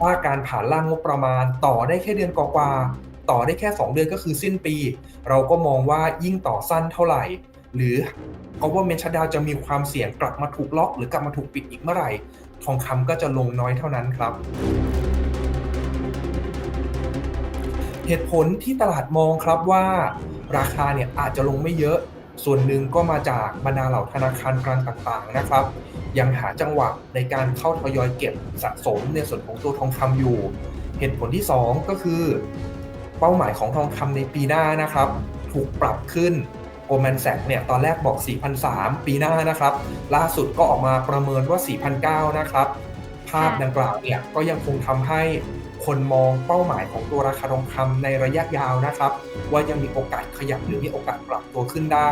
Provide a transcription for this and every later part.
ถ้าการผ่านร่างงบประมาณ ต่อได้แค่เดือนกว่าๆต่อได้แค่ 2 เดือนก็คือสิ้นปี เราก็มองว่ายิ่งต่อสั้นเท่าไหร่ หรือ government shutdown จะมีความเสี่ยงกลับมาถูกล็อก หรือกลับมาถูกปิดอีกเมื่อไหร่ ทองคำก็จะลงน้อยเท่านั้นครับเหตุผลที่ตลาดมองครับว่า ราคาเนี่ยอาจจะลงไม่เยอะ ส่วนหนึ่งก็มาจากบรรดาเหล่าธนาคารกลางต่างๆนะครับ ยังหาจังหวะในการเข้าทยอยเก็บสะสมในส่วนของตัวทองคำอยู่ เหตุผลที่ 2 ก็คือ เป้าหมายของทองคำในปีหน้านะครับ ถูกปรับขึ้นโกลแมนแซกเนี่ยตอนแรกบอก 4,003 ปีหน้านะครับ ล่าสุดก็ออกมาประเมินว่า 4,009 นะครับ ภาพดังกล่าวเนี่ยก็ยังคงทำให้ คนมองเป้าหมายของตัวราคาทองคำในระยะยาวนะครับ ว่ายังมีโอกาสขยับหรือมีโอกาสปรับตัวขึ้นได้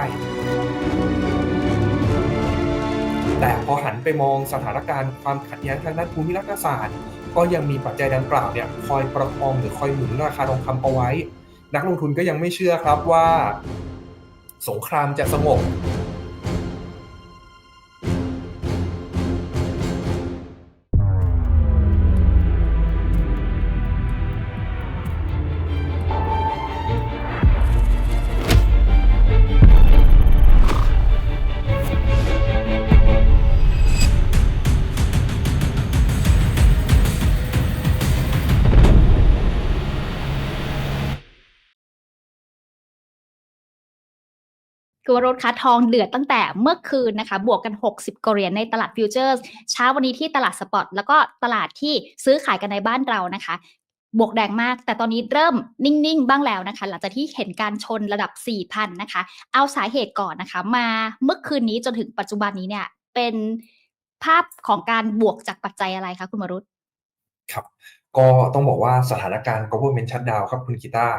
แต่พอหันไปมองสถานการณ์ความขัดแย้งทางด้านภูมิรัฐศาสตร์ ก็ยังมีปัจจัยดังกล่าวเนี่ยคอยประคองหรือคอยหนุนราคาทองคำเอาไว้ นักลงทุนก็ยังไม่เชื่อครับว่า สงครามจะสงบ คือว่ารถค้าทองเดือดตั้งแต่เมื่อคืนนะคะ บวกกัน 60กว่าเหรียญในตลาดฟิวเจอร์สเช้าวันนี้ที่ตลาดสปอตแล้วก็ตลาดที่ซื้อขายกันในบ้านเรานะคะบวกแดงมาก แต่ตอนนี้เริ่มนิ่ง ๆ บ้างแล้วนะคะ หลังจากที่เห็นการชนระดับ 4,000 นะคะ เอาสาเหตุก่อนนะคะ มาเมื่อคืนนี้จนถึงปัจจุบันนี้เนี่ย เป็นภาพของการบวกจากปัจจัยอะไรคะคุณมรุตครับ ก็ต้องบอกว่าสถานการณ์ government shutdown ครับคุณกีตาร์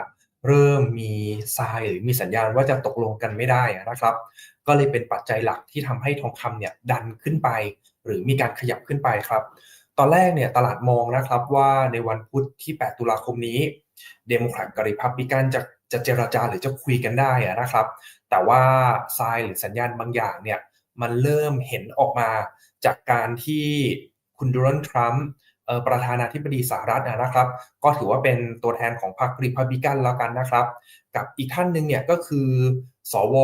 เริ่มมีทรายหรือมีสัญญาณว่าจะตกลงกันไม่ได้นะครับ ก็เลยเป็นปัจจัยหลักที่ทำให้ทองคำเนี่ยดันขึ้นไป หรือมีการขยับขึ้นไปครับ ตอนแรกเนี่ยตลาดมองนะครับว่าในวันพุธที่ 8 ตุลาคมนี้เดโมแครตกับริพับลิกันจะจะเจรจาหรือจะคุยกันได้นะครับ แต่ว่าทรายหรือสัญญาณบางอย่างเนี่ยมันเริ่มเห็นออกมาจากการที่คุณโดนัลด์ทรัมป์ ประธานาธิบดีสหรัฐนะครับ ก็ถือว่าเป็นตัวแทนของพรรคริพับลิกันแล้วกันนะครับ กับอีกท่านหนึ่งเนี่ยก็คือ สว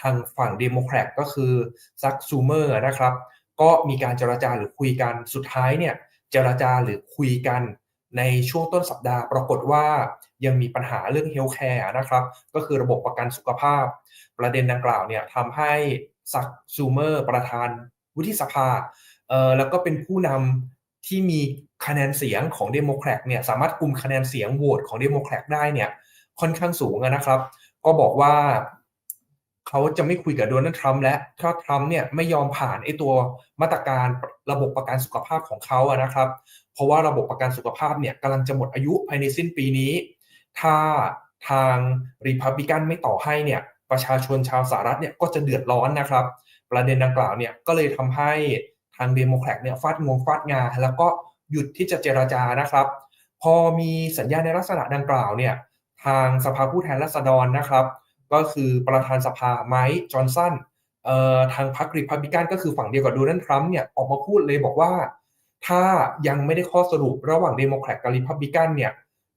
ทางฝั่งเดโมแครตก็คือซักซูเมอร์นะครับ ก็มีการเจรจาหรือคุยกันสุดท้ายเนี่ยเจรจาหรือคุยกันในช่วงต้นสัปดาห์ปรากฏว่ายังมีปัญหาเรื่องเฮลท์แคร์นะครับ ก็คือระบบประกันสุขภาพ ประเด็นดังกล่าวเนี่ยทำให้ซักซูเมอร์ประธานวุฒิสภาเอ่อแล้วก็เป็นผู้นำ ที่มีคะแนนเสียงของเดโมแครตเนี่ยสามารถกลุ่มคะแนนเสียงโหวตของเดโมแครตได้เนี่ยค่อนข้างสูงนะครับ ก็บอกว่าเขาจะไม่คุยกับโดนัลด์ทรัมป์และถ้าทรัมป์เนี่ยไม่ยอมผ่านไอ้ตัวมาตรการระบบประกันสุขภาพของเขาอะนะครับ เพราะว่าระบบประกันสุขภาพเนี่ยกำลังจะหมดอายุภายในสิ้นปีนี้ ถ้าทางรีพับลิกันไม่ต่อให้เนี่ยประชาชนชาวสหรัฐเนี่ยก็จะเดือดร้อนนะครับ ประเด็นดังกล่าวเนี่ยก็เลยทำให้ ทางเดโมแครตเนี่ยฟาดงวงฟาดงา แล้วก็หยุดที่จะเจราจานะครับ พอมีสัญญาในลักษณะดังกล่าวเนี่ยทางสภาผู้แทนราษฎรนะครับ ก็คือประธานสภาไมค์จอห์นสันเอ่อทางพรรคริพับลิกันก็คือฝั่งเดียวกับโดนัลด์ทรัมป์เนี่ยออกมาพูดเลยบอกว่า ถ้ายังไม่ได้ข้อสรุประหว่างเดโมแครตกับริพับลิกันเนี่ย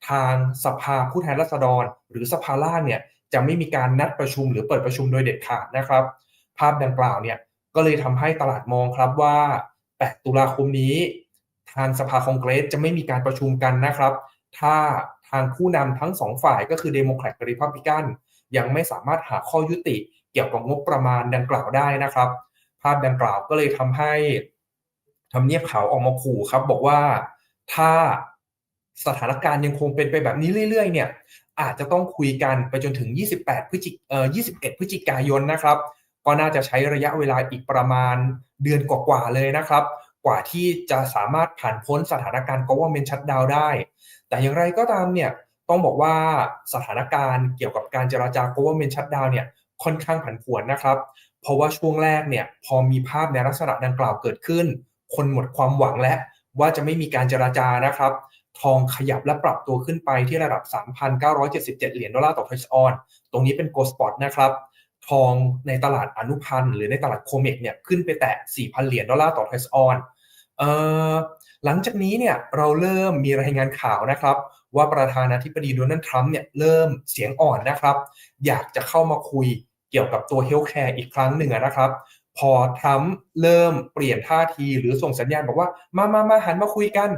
ทางสภาผู้แทนราษฎร หรือสภาล่างเนี่ยจะไม่มีการนัดประชุมหรือเปิดประชุมโดยเด็ดขาดนะครับ ภาพดังกล่าวเนี่ย ก็เลยทำให้ตลาดมองครับว่า 8 ตุลาคมนี้ ทางสภาคองเกรสจะไม่มีการประชุมกันนะครับ ถ้าทางผู้นำทั้งสองฝ่ายก็คือเดโมแครตกับริพับลิกันยังไม่สามารถหาข้อยุติเกี่ยวกับงบประมาณดังกล่าวได้นะครับ ภาพดังกล่าวก็เลยทำให้ทำเนียบขาวออกมาขู่ครับ บอกว่าถ้าสถานการณ์ยังคงเป็นไปแบบนี้เรื่อยๆ เนี่ย อาจจะต้องคุยกันไปจนถึง 28 พฤศจิเอ่อ21 พฤศจิกายนนะครับ ก็น่าจะใช้ระยะเวลาอีกประมาณเดือนกว่าๆเลยนะครับ กว่าที่จะสามารถผ่านพ้นสถานการณ์ government shutdown ได้ แต่อย่างไรก็ตามเนี่ยต้องบอกว่าสถานการณ์เกี่ยวกับการเจราจา government shutdown เนี่ยค่อนข้างผันผวนนะครับ เพราะว่าช่วงแรกเนี่ยพอมีภาพในลักษณะดังกล่าวเกิดขึ้น คนหมดความหวังและว่าจะไม่มีการเจราจานะครับ ทองขยับและปรับตัวขึ้นไปที่ระดับ 3,977 เหรียญดอลลาร์ต่อทรัชออน ตรงนี้เป็นโกลสปอตนะครับ ทองในตลาดอนุพันธ์หรือในตลาดโคเมกเนี่ยขึ้นไปแตะ 4,000 เหรียญดอลลาร์ต่อทรัชออนหลังจากนี้เนี่ยเราเริ่มมีรายงานข่าวนะครับ ว่าประธานาธิบดีโดนัลด์ทรัมป์เนี่ยเริ่มเสียงอ่อนนะครับ อยากจะเข้ามาคุยเกี่ยวกับตัวเฮลท์แคร์อีกครั้งหนึ่งนะครับ พอทรัมป์เริ่มเปลี่ยนท่าทีหรือส่งสัญญาณบอกว่ามามามาหันมาคุยกัน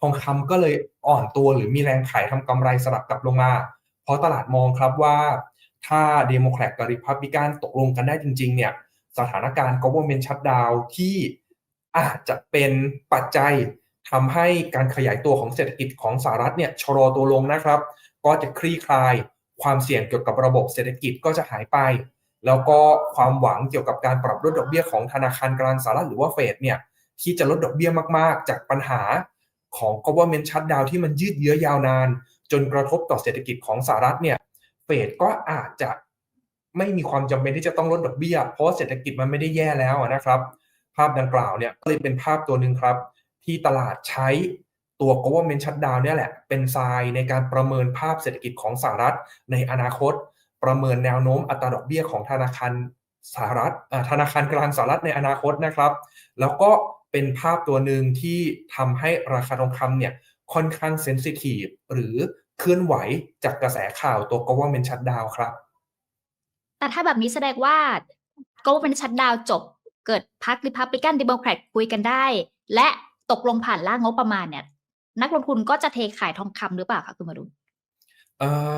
ทองคำก็เลยอ่อนตัวหรือมีแรงขายทำกำไรสลับกลับลงมา เพราะตลาดมองครับว่า ถ้าเดโมแครตกับริพับลิกันตกลงกันได้จริง ๆ เนี่ย สถานการณ์ government shutdown ที่อาจจะเป็นปัจจัยทำให้การขยายตัวของเศรษฐกิจของสหรัฐเนี่ยชะลอตัวลงนะครับ ก็จะคลี่คลายความเสี่ยงเกี่ยวกับระบบเศรษฐกิจก็จะหายไป แล้วก็ความหวังเกี่ยวกับการปรับลดดอกเบี้ยของธนาคารกลางสหรัฐหรือว่าเฟดเนี่ยที่จะลดดอกเบี้ยมากๆ จากปัญหาของ government shutdown ที่มันยืดเยื้อยาวนาน จนกระทบต่อเศรษฐกิจของสหรัฐเนี่ย เฟดก็อาจจะไม่มีความจำเป็นที่จะต้องลดดอกเบี้ย เพราะเศรษฐกิจมันไม่ได้แย่แล้วนะครับ ภาพดังกล่าวเนี่ยก็เลยเป็นภาพตัวหนึ่งครับ ที่ตลาดใช้ตัว government shutdown เนี่ยแหละ เป็นทรายในการประเมินภาพเศรษฐกิจของสหรัฐในอนาคต ประเมินแนวโน้มอัตราดอกเบี้ยของธนาคารสหรัฐธนาคารกลางสหรัฐในอนาคตนะครับ แล้วก็เป็นภาพตัวหนึ่งที่ทำให้ราคาทองคำเนี่ยค่อนข้างเซนซิทีฟหรือ เคลื่อนไหวจากกระแสข่าวตัว government shutdown ครับ แต่ถ้าแบบนี้แสดงว่า government shutdown จบ เกิดพรรค Republican Democrat คุยกันได้ และตกลงผ่านร่างงบประมาณเนี่ย นักลงทุนก็จะเทขายทองคำหรือเปล่าคะคุณมารุนเอ่อ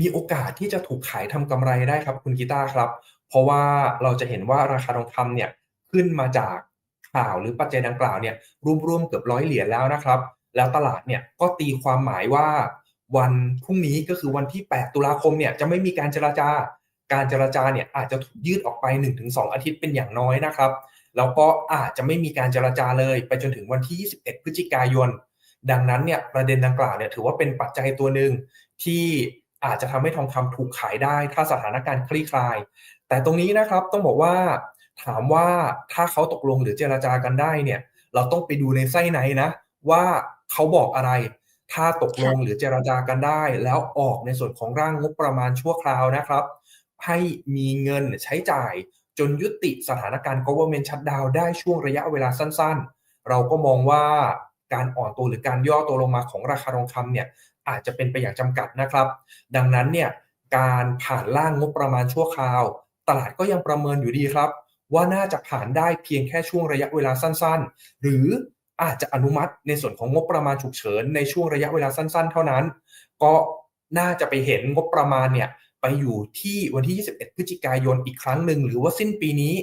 มีโอกาสที่จะถูกขายทำกำไรได้ครับคุณกีตาร์ครับ เพราะว่าเราจะเห็นว่าราคาทองคำเนี่ยขึ้นมาจากข่าวหรือปัจจัยดังกล่าวเนี่ยรวมๆเกือบร้อยเหรียญแล้วนะครับ แล้วตลาดเนี่ยก็ตีความหมายว่า วันพรุ่งนี้ก็คือวันที่ 8 ตุลาคมเนี่ยจะไม่มีการเจราจาการเจราจาเนี่ยอาจจะถูกยืดออกไป 1-2 อาทิตย์เป็นอย่างน้อยนะครับ แล้วก็อาจจะไม่มีการเจราจาเลยไปจนถึงวันที่ 21 พฤศจิกายน ดังนั้นเนี่ยประเด็นดังกล่าวเนี่ยถือว่าเป็นปัจจัยตัวหนึ่งที่อาจจะทำให้ทองคำถูกขายได้ ถ้าสถานการณ์คลี่คลาย แต่ตรงนี้นะครับต้องบอกว่าถามว่าถ้าเขาตกลงหรือเจราจากันได้เนี่ยเราต้องไปดูในไส้ในนะ ว่าเขาบอกอะไร ถ้าตกลงหรือเจราจากันได้ แล้วออกในส่วนของร่างงบประมาณชั่วคราวนะครับ ให้มีเงินใช้จ่าย จนยุติสถานการณ์ government shutdown ได้ช่วงระยะเวลาสั้นๆ เราก็มองว่าการอ่อนตัวหรือการย่อตัวลงมาของราคาทองคำเนี่ยอาจจะเป็นไปอย่างจำกัดนะครับ ดังนั้นเนี่ยการผ่านร่างงบประมาณชั่วคราว ตลาดก็ยังประเมินอยู่ดีครับ ว่าน่าจะผ่านได้เพียงแค่ช่วงระยะเวลาสั้นๆ หรือ อาจจะอนุมัติในส่วนของงบประมาณฉุกเฉินในช่วงระยะเวลาสั้น ๆ เท่านั้น ก็น่าจะไปเห็นงบประมาณเนี่ยไปอยู่ที่วันที่ 21 พฤศจิกายนอีกครั้งหนึ่งหรือว่าสิ้นปีนี้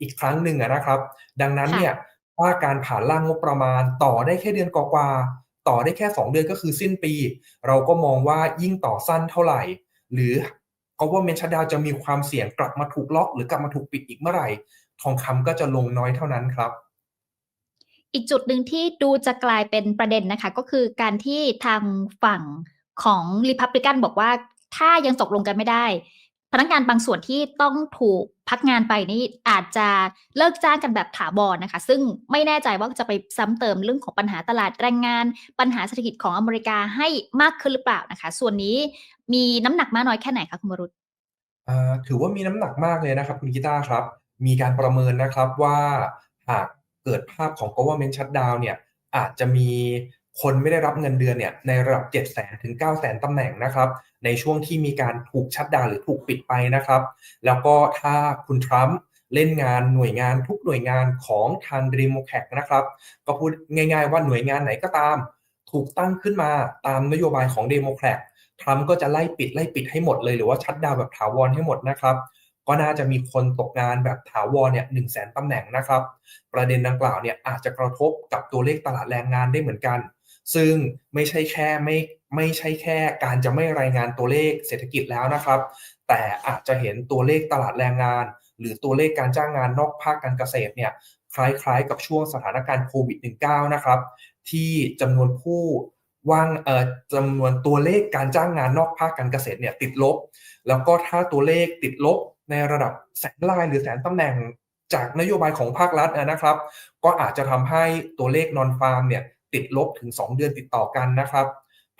อีกครั้งหนึ่งนะครับ ดังนั้นเนี่ยว่าการผ่านร่างงบประมาณต่อได้แค่เดือนกว่าๆต่อได้แค่ 2 เดือนก็คือสิ้นปี เราก็มองว่ายิ่งต่อสั้นเท่าไหร่ หรือ government shutdown จะมีความเสี่ยงกลับมาถูกล็อก หรือกลับมาถูกปิดอีกเมื่อไหร่ ทองคำก็จะลงน้อยเท่านั้นครับ อีกจุดหนึ่งที่ดูจะกลายเป็นประเด็นนะคะ ก็คือการที่ทางฝั่งของ Republican บอกว่าถ้ายังตกลงกันไม่ได้ พนักงานบางส่วนที่ต้องถูกพักงานไปนี่อาจจะเลิกจ้างกันแบบถาวรนะคะ ซึ่งไม่แน่ใจว่าจะไปซ้ำเติมเรื่องของปัญหาตลาดแรงงาน ปัญหาเศรษฐกิจของอเมริกาให้มากขึ้นหรือเปล่านะคะ ส่วนนี้มีน้ำหนักมากน้อยแค่ไหนคะคุณวรุษถือว่ามีน้ำหนักมากเลยนะครับ คุณกีตาร์ครับ มีการประเมินนะครับว่าหาก เกิดภาพของ government shutdown เนี่ยอาจจะมีคนไม่ได้รับเงินเดือนเนี่ยในระดับ 7 0 0 0 0ถึง9 0 0 0 0ตำแหน่งนะครับ ในช่วงที่มีการถูกชัดดาวหรือถูกปิดไปนะครับ แล้วก็ถ้าคุณทรัมป์เล่นงานหน่วยงานทุกหน่วยงานของทางดีโมแครตนะครับ ก็พูดง่ายๆว่าหน่วยงานไหนก็ตาม ถูกตั้งขึ้นมาตามนโยบายของเดโมแครตทรัมป์ก็จะไล่ปิดไล่ปิดให้หมดเลยหรือว่าชัดดาวแบบถาวรให้หมดนะครับ ก็น่าจะมีคนตกงานแบบถาวรเนี่ยหนึ่งแสนตำแหน่งนะครับ ประเด็นดังกล่าวเนี่ยอาจจะกระทบกับตัวเลขตลาดแรงงานได้เหมือนกัน ซึ่งไม่ใช่แค่ไม่ไม่ใช่แค่การจะไม่รายงานตัวเลขเศรษฐกิจแล้วนะครับ แต่อาจจะเห็นตัวเลขตลาดแรงงาน หรือตัวเลขการจ้างงานนอกภาคการเกษตรเนี่ยคล้ายๆ กับช่วงสถานการณ์โควิด -19 นะครับ ที่จำนวนผู้ว่างเอ่อจำนวนตัวเลขการจ้างงานนอกภาคการเกษตรเนี่ยติดลบ แล้วก็ถ้าตัวเลขติดลบ ในระดับแสนรายหรือแสนตำแหน่งจากนโยบายของภาครัฐนะครับ ก็อาจจะทำให้ตัวเลขนอนฟาร์มเนี่ยติดลบถึง 2 เดือนติดต่อกันนะครับ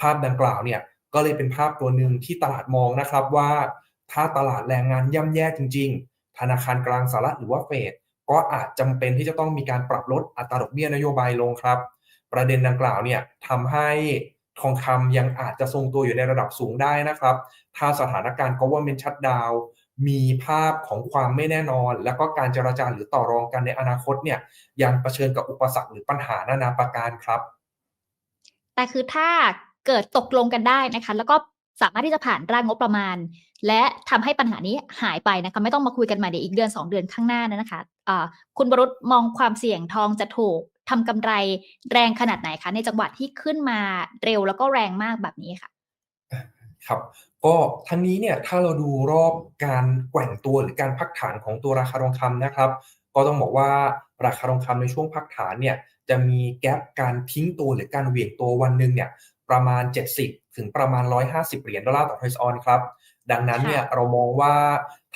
ภาพดังกล่าวเนี่ยก็เลยเป็นภาพตัวหนึ่งที่ตลาดมองนะครับว่าถ้าตลาดแรงงานย่ำแย่จริง ๆ ธนาคารกลางสหรัฐหรือว่าเฟดก็อาจจำเป็นที่จะต้องมีการปรับลดอัตราดอกเบี้ยนโยบายลงครับ ประเด็นดังกล่าวเนี่ยทำให้ทองคำยังอาจจะทรงตัวอยู่ในระดับสูงได้นะครับ ถ้าสถานการณ์ government shutdown มีภาพของความไม่แน่นอน แล้วก็การเจรจาหรือต่อรองกันในอนาคตเนี่ยยังเผชิญกับอุปสรรคหรือปัญหานานาประการครับ แต่คือถ้าเกิดตกลงกันได้นะคะ แล้วก็สามารถที่จะผ่านร่างงบประมาณ และทำให้ปัญหานี้หายไปนะคะไม่ต้องมาคุยกันใหม่ในอีกเดือน 2 เดือนข้างหน้านะคะอ่าคุณบรุษมองความเสี่ยงทองจะถูกทำกำไรแรงขนาดไหนคะในจังหวะที่ขึ้นมาเร็วแล้วก็แรงมากแบบนี้ค่ะ ครับ ก็ทั้งนี้เนี่ยถ้าเราดูรอบการแกว่งตัวหรือการพักฐานของตัวราคาทองคำนะครับ ก็ต้องบอกว่าราคาทองคำในช่วงพักฐานเนี่ยจะมีแกลบการทิ้งตัวหรือการเหวี่ยงตัววันหนึ่งเนี่ยประมาณ 70 ถึงประมาณ 150 เหรียญดอลลาร์ต่อทอยส์ออนครับ ดังนั้นเนี่ยเรามองว่า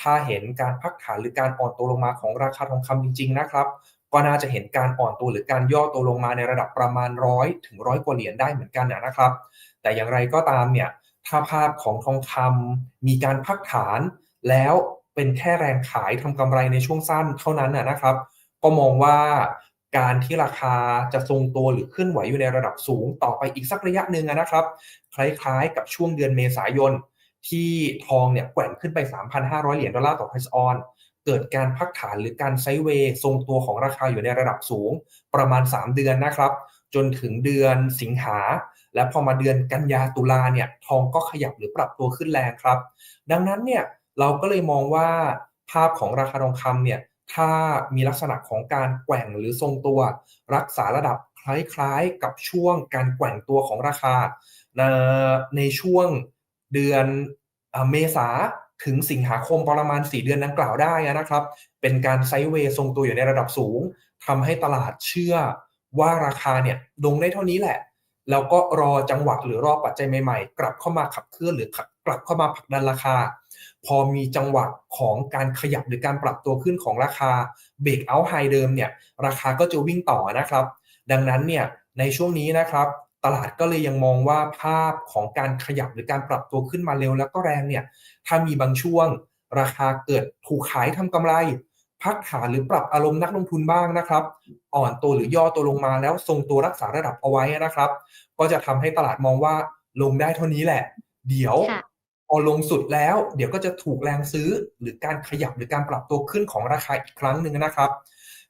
ถ้าเห็นการพักฐานหรือการอ่อนตัวลงมาของราคาทองคำจริง ๆ นะครับ ก็น่าจะเห็นการอ่อนตัวหรือการย่อตัวลงมาในระดับประมาณร้อยถึงร้อยกว่าเหรียญได้เหมือนกันนะครับ แต่อย่างไรก็ตามเนี่ย ถ้าภาพของทองคำมีการพักฐาน แล้วเป็นแค่แรงขายทำกำไรในช่วงสั้นเท่านั้นนะครับ ก็มองว่าการที่ราคาจะทรงตัวหรือขึ้นไหวอยู่ในระดับสูงต่อไปอีกสักระยะหนึ่งนะครับ คล้ายๆ กับช่วงเดือนเมษายน ที่ทองเนี่ยแกว่งขึ้นไป 3,500 เหรียญดอลลาร์ต่อทอยส์ออนเกิดการพักฐานหรือการไซเวย์ทรงตัวของราคาอยู่ในระดับสูงประมาณ 3 เดือนนะครับ จนถึงเดือนสิงหา และพอมาเดือนกันยาตุลาเนี่ยทองก็ขยับหรือปรับตัวขึ้นแรงครับ ดังนั้นเนี่ยเราก็เลยมองว่าภาพของราคาทองคำเนี่ยถ้ามีลักษณะของการแกว่งหรือทรงตัว รักษาระดับคล้ายๆกับช่วงการแกว่งตัวของราคา ในช่วงเดือนเมษาถึงสิงหาคมประมาณ 4 เดือนดังกล่าวได้นะครับ เป็นการไซด์เวย์ทรงตัวอยู่ในระดับสูงทำให้ตลาดเชื่อ ว่าราคาเนี่ยลงได้เท่านี้แหละ แล้วก็รอจังหวะหรือรอปัจจัยใหม่ๆ กลับเข้ามาขับเคลื่อนหรือกลับเข้ามาผลักดันราคา พอมีจังหวะของการขยับหรือการปรับตัวขึ้นของราคาเบรกเอาท์ไฮเดิมเนี่ยราคาก็จะวิ่งต่อนะครับ ดังนั้นเนี่ยในช่วงนี้นะครับ ตลาดก็เลยยังมองว่าภาพของการขยับหรือการปรับตัวขึ้นมาเร็วแล้วก็แรงเนี่ยถ้ามีบางช่วง ราคาเกิดถูกขายทำกำไร พักฐานหรือปรับอารมณ์นักลงทุนบ้างนะครับ อ่อนตัวหรือย่อตัวลงมาแล้วทรงตัวรักษาระดับเอาไว้นะครับ ก็จะทำให้ตลาดมองว่าลงได้เท่านี้แหละ เดี๋ยวพอลงสุดแล้ว เดี๋ยวก็จะถูกแรงซื้อหรือการขยับหรือการปรับตัวขึ้นของราคาอีกครั้งหนึ่งนะครับ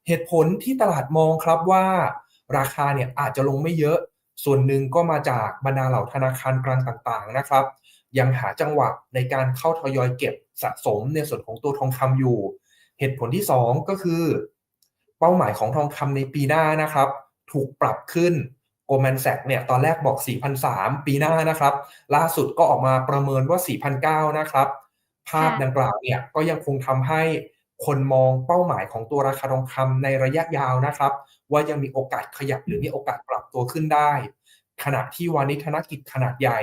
เหตุผลที่ตลาดมองครับว่าราคาเนี่ยอาจจะลงไม่เยอะ ส่วนหนึ่งก็มาจากบรรดาเหล่าธนาคารกลางต่างๆนะครับ ยังหาจังหวะในการเข้าทยอยเก็บสะสมในส่วนของตัวทองคำอยู่ เหตุผลที่ 2 ก็คือ เป้าหมายของทองคำในปีหน้านะครับ ถูกปรับขึ้นโกลแมนแซกเนี่ยตอนแรกบอก 4,003 ปีหน้านะครับ ล่าสุดก็ออกมาประเมินว่า 4,009 นะครับ ภาพดังกล่าวเนี่ยก็ยังคงทำให้คนมองเป้าหมายของตัวราคาทองคำในระยะยาวนะครับ ว่ายังมีโอกาสขยับหรือมีโอกาสปรับตัวขึ้นได้ ขณะที่วานิธนกิจขนาดใหญ่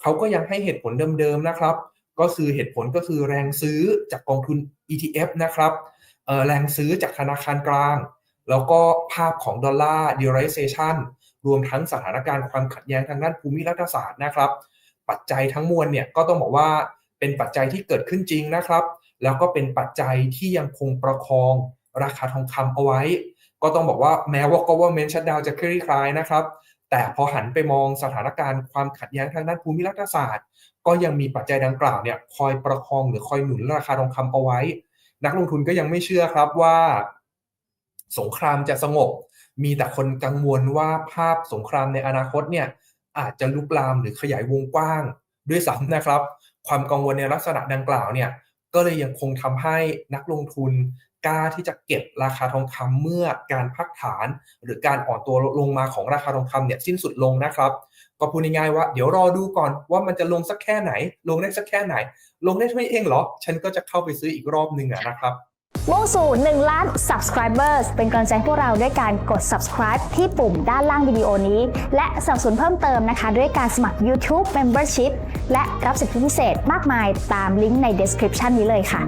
เขาก็ยังให้เหตุผลเดิมๆนะครับ ก็คือเหตุผลก็คือแรงซื้อจากกองทุน ETF นะครับแรงซื้อจากธนาคารกลาง แล้วก็ภาพของดอลลาร์ dollarization รวมทั้งสถานการณ์ความขัดแย้งทางด้านภูมิรัฐศาสตร์นะครับ ปัจจัยทั้งมวลเนี่ยก็ต้องบอกว่าเป็นปัจจัยที่เกิดขึ้นจริงนะครับ แล้วก็เป็นปัจจัยที่ยังคงประคองราคาทองคำเอาไว้ ก็ต้องบอกว่าแม้ว่า government shutdown จะคลี่คลายนะครับ แต่พอหันไปมองสถานการณ์ความขัดแย้งทางด้านภูมิรัฐศาสตร์ ก็ยังมีปัจจัยดังกล่าวเนี่ยคอยประคองหรือคอยหนุนราคาทองคำเอาไว้ นักลงทุนก็ยังไม่เชื่อครับว่า สงครามจะสงบ มีแต่คนกังวลว่าภาพสงครามในอนาคตเนี่ยอาจจะลุกลามหรือขยายวงกว้าง ด้วยซ้ำนะครับ ความกังวลในลักษณะดังกล่าวเนี่ยก็เลยยังคงทำให้นักลงทุน กล้าที่จะเก็บราคาทองคำเมื่อการพักฐาน หรือการอ่อนตัวลงมาของราคาทองคำเนี่ยสิ้นสุดลงนะครับ ก็พูดง่ายๆว่าเดี๋ยวรอดูก่อนว่ามันจะลงสักแค่ไหน ลงได้สักแค่ไหน ลงได้เท่านี้เองเหรอ ฉันก็จะเข้าไปซื้ออีกรอบหนึ่งนะครับมุ่งสู่ 1 ล้าน subscribers เป็นกำลังใจให้พวกเราด้วยการกด subscribe ที่ปุ่มด้านล่างวิดีโอนี้ และสนับสนุนเพิ่มเติมนะคะ ด้วยการสมัคร YouTube Membership และรับสิทธิพิเศษมากมายตามลิงก์ใน description นี้เลยค่ะ